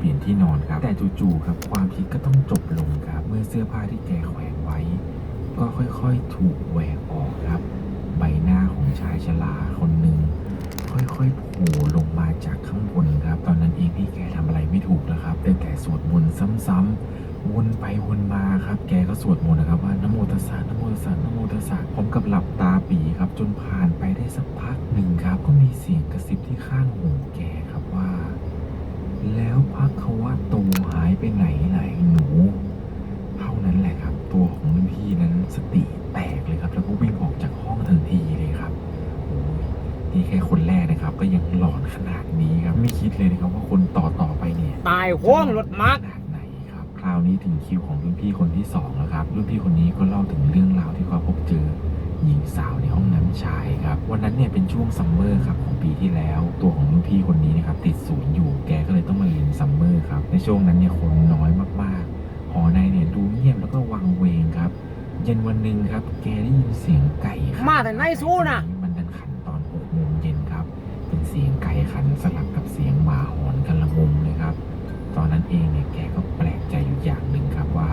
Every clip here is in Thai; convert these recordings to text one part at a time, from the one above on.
เปลี่ยนที่นอนครับ แต่จู่ๆครับความคิดก็ต้องจบลงครับ เมื่อเสื้อผ้าที่แกแขวนไว้ ก็ค่อยๆถูกแหวกออกครับ ใบหน้าของชายชราคนหนึ่งค่อยๆโผล่ลงมาจากข้างบนครับ ตอนนั้นเองพี่แกทำอะไรไม่ถูกแล้วครับได้แต่สวดมนต์ซ้ำๆวนไปวนมาครับ แกก็สวดมนต์นะครับว่านโมตัสสะนโมตัสสะนโมตัสสะพร้อมกับหลับตาปีครับ จนผ่านไปได้สักพักหนึ่งครับ ก็มีเสียงกระซิบที่ข้างหูแกครับว่า แล้วพักควะโตหายไปไหนไหนหนู เท่านั้นแหละครับ ตัวของรุ่นพี่นั้น สติแตกเลยครับ แล้วก็วิ่งออกจากห้องทันทีเลยครับโอ้ยนี่แค่คนแรกนะครับ ก็ยังหลอนขนาดนี้ครับ ไม่คิดเลยนะครับ ว่าคนต่อต่อๆไปเนี่ยตายห้วงรถมาร์กขนาดไหนครับ คราวนี้ถึงคิวของรุ่นพี่คนที่สองแล้วครับรุ่นพี่คนนี้ก็เล่าถึงเรื่องราวที่เขาพบเจอ หญิงสาวในห้องน้ำชายครับ วันนั้นเนี่ยเป็นช่วงซัมเมอร์ครับของปีที่แล้ว ตัวของรุ่นพี่คนนี้นะครับติดศูนย์อยู่ แกก็เลยต้องมาเรียนซัมเมอร์ครับ ในช่วงนั้นเนี่ยคนน้อยมากๆ หอในเนี่ยดูเงียบแล้วก็วังเวงครับ เย็นวันหนึ่งครับ แกได้ยินเสียงไก่ขันมาแต่ไหนสู้น่ะมันดันขันตอนหกโมงเย็นครับ เป็นเสียงไก่ขันสลับกับเสียงหมาหอนกันละงมเลยครับ ตอนนั้นเองเนี่ยแกก็แปลกใจอยู่อย่างหนึ่งครับว่า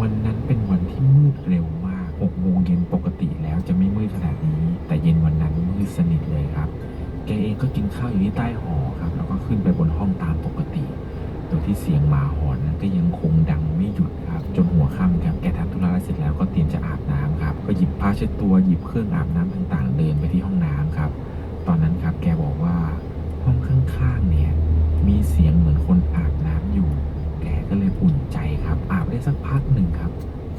วันนั้นเป็นวันที่มืดเร็วมาก6โมงเย็นปกติแล้วจะไม่มืดขนาดนี้ แต่เย็นวันนั้นมืดสนิทเลยครับ แกเองก็กินข้าวอยู่ที่ใต้หอครับ แล้วก็ขึ้นไปบนห้องตามปกติ โดยที่เสียงหมาหอนนั้นก็ยังคงดังไม่หยุดครับ จนหัวค่ำครับแกท เช็ดตัวหยิบเครื่องอาบน้ำต่างๆ เดินไปที่ห้องน้ำครับ ตอนนั้นครับแกบอกว่าห้องข้างๆเนี่ยมีเสียงเหมือนคนอาบน้ำอยู่ แกก็เลยอุ่นใจครับ อาบได้สักพักหนึ่งครับ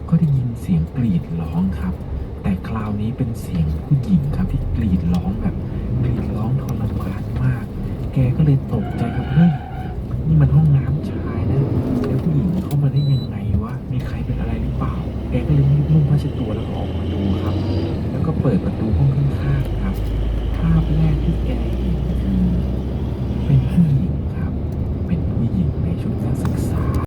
ก็ได้ยินเสียงกรีดร้องครับ แต่คราวนี้เป็นเสียงผู้หญิงครับที่กรีดร้องแบบกรีดร้องทรมานมาก แกก็เลยตกใจครับเฮ้ยนี่มันห้องน้ำชา แกก็เลยรีบนุ่งผ้าเช็ดตัวแล้วก็ออกมาดูครับ แล้วก็เปิดประตูห้องข้างๆครับ ภาพแรกที่แกเห็นคือ